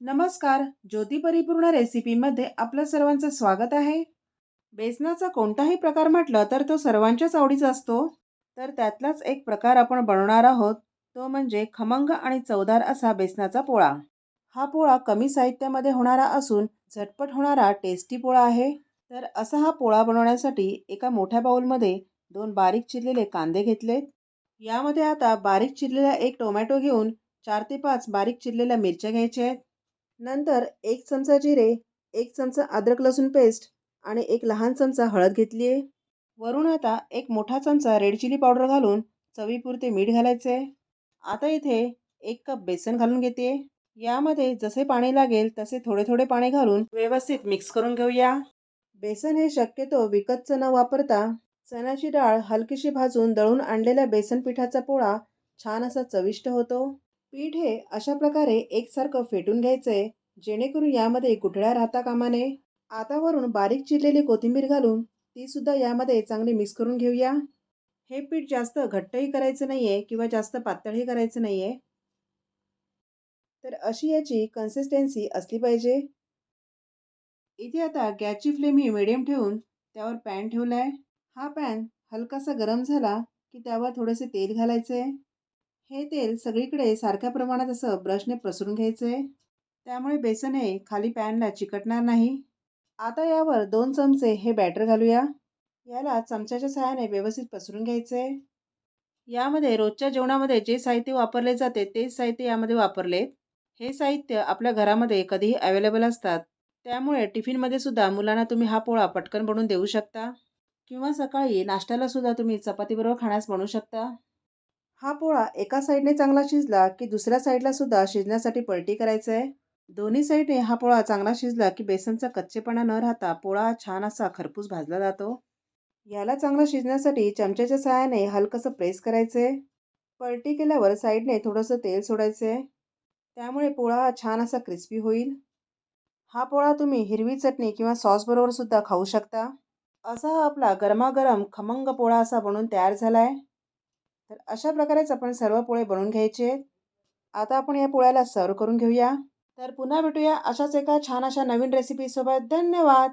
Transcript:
नमस्कार ज्योती परिपूर्ण रेसिपीमध्ये आपलं सर्वांचं स्वागत आहे. बेसनाचा कोणताही प्रकार म्हटलं तर तो सर्वांच्याच आवडीचा असतो. तर त्यातलाच एक प्रकार आपण बनवणार आहोत तो म्हणजे खमंग आणि चवदार असा बेसनाचा पोळा. हा पोळा कमी साहित्यामध्ये होणारा असून झटपट होणारा टेस्टी पोळा आहे. तर असा हा पोळा बनवण्यासाठी एका मोठ्या बाऊलमध्ये दोन बारीक चिरलेले कांदे घेतलेत. यामध्ये आता बारीक चिरलेला एक टोमॅटो घेऊन चार ते पाच बारीक चिरलेल्या मिरच्या घ्यायच्या आहेत. नंतर एक चमचा जिरे एक चमचा अद्रक लसूण पेस्ट आणि एक लहान चमचा हळद घेतली आहे वरून आता एक मोठा चमचा रेड चिली पावडर घालून चवीपुरते मीठ घालायचं. आहे आता इथे एक कप बेसन घालून घेते यामध्ये जसे पाणी लागेल तसे थोडे थोडे पाणी घालून व्यवस्थित मिक्स करून घेऊया. बेसन हे शक्यतो विकतचं न वापरता चण्याची डाळ हलकीशी भाजून दळून आणलेल्या बेसन पिठाचा पोळा छान असा चविष्ट होतो. पीठ हे अशा प्रकारे एकसारखं फेटून घ्यायचं आहे जेणेकरून यामध्ये गुठळ्या राहता कामा नये आता वरून बारीक चिरलेली कोथिंबीर घालून ती सुद्धा यामध्ये चांगली मिक्स करून घेऊया. हे पीठ जास्त घट्टही करायचं नाही आहे किंवा जास्त पातळही करायचं नाही आहे तर अशी याची कन्सिस्टन्सी असली पाहिजे. इथे आता गॅसची फ्लेम ही मिडियम ठेवून त्यावर पॅन ठेवला आहे हा पॅन हलकासा गरम झाला की त्यावर थोडेसे तेल घालायचं आहे हे तेल सगळीकडे सारख्या प्रमाणात असं ब्रशने पसरून घ्यायचं आहे त्यामुळे बेसन हे खाली पॅनला चिकटणार नाही. आता यावर दोन चमचे हे बॅटर घालूया. याला चमच्याच्या सहाय्याने व्यवस्थित पसरून घ्यायचं आहे यामध्ये रोजच्या जेवणामध्ये जे साहित्य वापरले जाते तेच साहित्य यामध्ये वापरलेत हे साहित्य आपल्या घरामध्ये कधीही अवेलेबल असतात. त्यामुळे टिफिनमध्ये सुद्धा मुलांना तुम्ही हा पोळा पटकन बनवून देऊ शकता. किंवा सकाळी नाश्त्याला सुद्धा तुम्ही चपातीबरोबर खाण्यास बनवू शकता. हा पोळा एका साईडने चांगला शिजला की दुसऱ्या साईडला सुद्धा शिजण्यासाठी पलटी करायचं आहे. दोन्ही साईडने हा पोळा चांगला शिजला की बेसनचा कच्चेपणा न राहता पोळा छान असा खरपूस भाजला जातो. याला चांगला शिजण्यासाठी चमच्याच्या सहाय्याने हलकंसं प्रेस करायचे. पलटी केल्यावर साईडने थोडंसं तेल सोडायचे. त्यामुळे पोळा छान असा क्रिस्पी होईल. हा पोळा तुम्ही हिरवी चटणी किंवा सॉसबरोबर सुद्धा खाऊ शकता. असा हा आपला गरमागरम खमंग पोळा असा बनून तयार झाला आहे तर अशा प्रकारेच आपण सर्व पोळे बनवून घ्यायचे. आता आपण या पोळ्याला सर्व करून घेऊया. तर पुन्हा भेटूया अशाच एका छान अशा नवीन रेसिपीसोबत धन्यवाद!